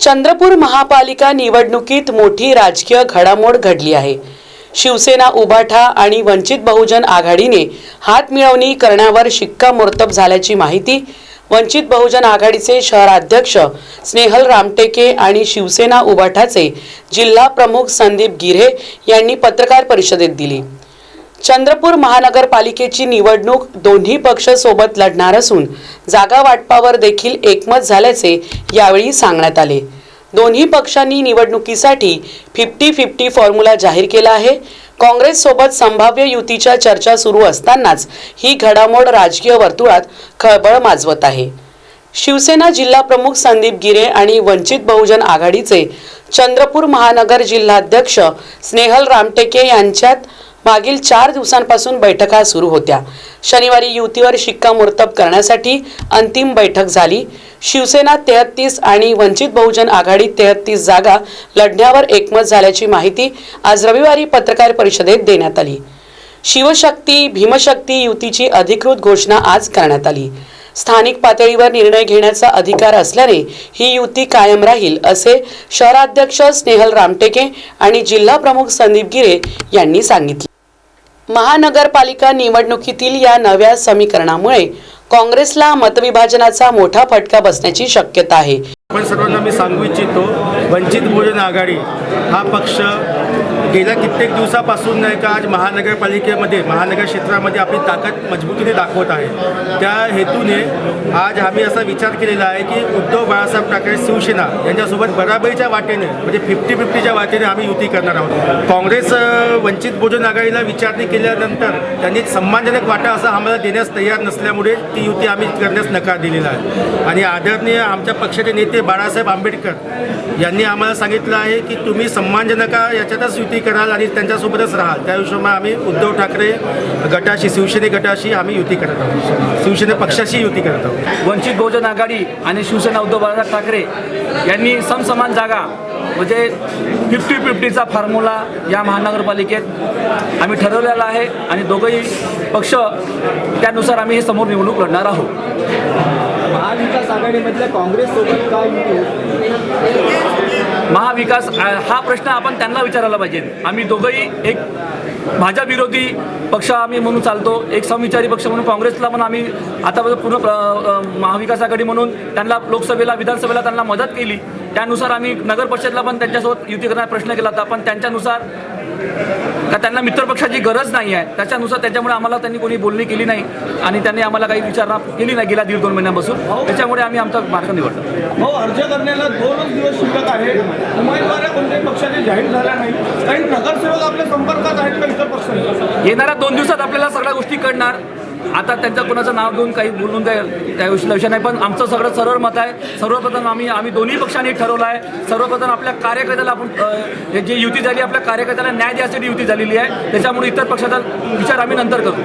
चंद्रपूर महापालिका निवडणुकीत मोठी राजकीय घडामोड घडली आहे. शिवसेना उभाठा आणि वंचित बहुजन आघाडीने हात मिळवणी करण्यावर शिक्कामोर्तब झाल्याची माहिती वंचित बहुजन आघाडीचे शहराध्यक्ष स्नेहल रामटेके आणि शिवसेना उभाठाचे जिल्हा प्रमुख संदीप गिऱ्हे यांनी पत्रकार परिषदेत दिली. चंद्रपूर महानगरपालिकेची निवडणूक दोन्ही पक्ष सोबत लढणार असून जागा वाटपावर देखील एकमत झाल्याचे यावेळी सांगण्यात आले. दोन्ही पक्षांनी निवडणुकीसाठी फिफ्टी फिफ्टी फॉर्म्युला जाहीर केला आहे. काँग्रेससोबत संभाव्य युतीच्या चर्चा सुरू असतानाच ही घडामोड राजकीय वर्तुळात खळबळ माजवत आहे. शिवसेना जिल्हा प्रमुख संदीप गिरे आणि वंचित बहुजन आघाडीचे चंद्रपूर महानगर जिल्हाध्यक्ष स्नेहल रामटेके यांच्यात मागील चार दिवसांपासून बैठका सुरू होत्या. शनिवारी युतीवर शिक्कामोर्तब करण्यासाठी अंतिम बैठक झाली. शिवसेना तेहत्तीस आणि वंचित बहुजन आघाडी तेहत्तीस जागा लढण्यावर एकमत झाल्याची माहिती आज रविवारी पत्रकार परिषदेत देण्यात आली. शिवशक्ती भीमशक्ती युतीची अधिकृत घोषणा आज करण्यात आली. स्थानिक पातळीवर निर्णय घेण्याचा अधिकार असल्याने ही युती कायम राहील असे शहराध्यक्ष स्नेहल रामटेके आणि जिल्हा प्रमुख संदीप गिरे यांनी सांगितले. महानगरपालिका निवडणुकीतील या नव्या समीकरणामुळे काँग्रेसला मतविभाजनाचा मोठा फटका बसण्याची शक्यता आहे. आपण सर्वांना मी सांगू इच्छितो वंचित बहुजन आघाडी हा पक्ष गेल्या कित्येक दिवसापासून नाही का आज महानगरपालिकेमध्ये महानगर क्षेत्रामध्ये आपली ताकद मजबूतीने दाखवत आहे. त्या हेतूने आज आम्ही असा विचार केलेला आहे की उद्धव बाळासाहेब ठाकरे शिवसेना यांच्यासोबत बराबरीच्या वाटेने म्हणजे फिफ्टी फिफ्टीच्या वाटेने आम्ही युती करणार आहोत. काँग्रेस वंचित बहुजन आघाडीला विचारणी केल्यानंतर त्यांनी सन्मानजनक वाटा असा आम्हाला देण्यास तयार नसल्यामुळे ती युती आम्ही करण्यास नकार दिलेला आहे. आणि आदरणीय आमच्या पक्षाचे नेते बाळासाहेब आंबेडकर यांनी आम्हाला सांगितलं आहे की तुम्ही सन्मानजनका याच्यातच युती कराल आणि त्यांच्यासोबतच राहाल. त्या हिशोबाने आम्ही उद्धव ठाकरे गटाशी शिवसेने गटाशी आम्ही युती करत आहोत. शिवसेने पक्षाशी युती करत आहोत. वंचित बहुजन आघाडी आणि शिवसेना उद्धव बाळासाहेब ठाकरे यांनी समसमान जागा म्हणजे फिफ्टी फिफ्टीचा फॉर्म्युला या महानगरपालिकेत आम्ही ठरवलेला आहे आणि दोघंही पक्ष त्यानुसार आम्ही हे समोर निवडणूक लढणार आहोत. महाविकास आघाडीमधल्या काँग्रेससोबत काय महाविकास हा प्रश्न आपण त्यांना विचारायला पाहिजे. आम्ही दोघंही एक भाजप विरोधी पक्ष आम्ही म्हणून चालतो एक समविचारी पक्ष म्हणून काँग्रेसला पण आम्ही आतापर्यंत पूर्ण महाविकास आघाडी म्हणून त्यांना लोकसभेला विधानसभेला त्यांना मदत केली. त्यानुसार आम्ही नगर परिषदला पण त्यांच्यासोबत युती करण्याचा प्रश्न केला होता पण त्यांच्यानुसार का त्यांना मित्रपक्षाची गरज नाही आहे. त्याच्यानुसार त्याच्यामुळे आम्हाला त्यांनी कोणी बोलणी केली नाही आणि त्यांनी आम्हाला काही विचारणा केली नाही गेल्या दीड दोन महिन्यापासून. त्याच्यामुळे आम्ही आमचा मार्ग निवडतो हो अर्ज करण्याला दोनच दिवस शिल्लक आहे. उमेदवार कोणत्याही पक्षाचे जाहीर झाल्या नाही. काही नगरसेवक आपल्या संपर्कात आहेत का इतर पक्षांच्या येणाऱ्या दोन दिवसात आपल्याला सगळ्या गोष्टी कळणार. आता त्यांचं कोणाचं नाव घेऊन काही बोलून काही त्या लक्ष विषय नाही पण आमचं सगळं सरळ मत आहे. सर्वप्रथम आम्ही आम्ही दोन्ही पक्षांनी ठरवलं आहे. सर्वप्रथम आपल्या कार्यकर्त्याला आपण जी युती झाली आपल्या कार्यकर्त्याला न्याय द्यायसाठी युती झालेली आहे. त्याच्यामुळे इतर पक्षाचा विचार आम्ही नंतर करू.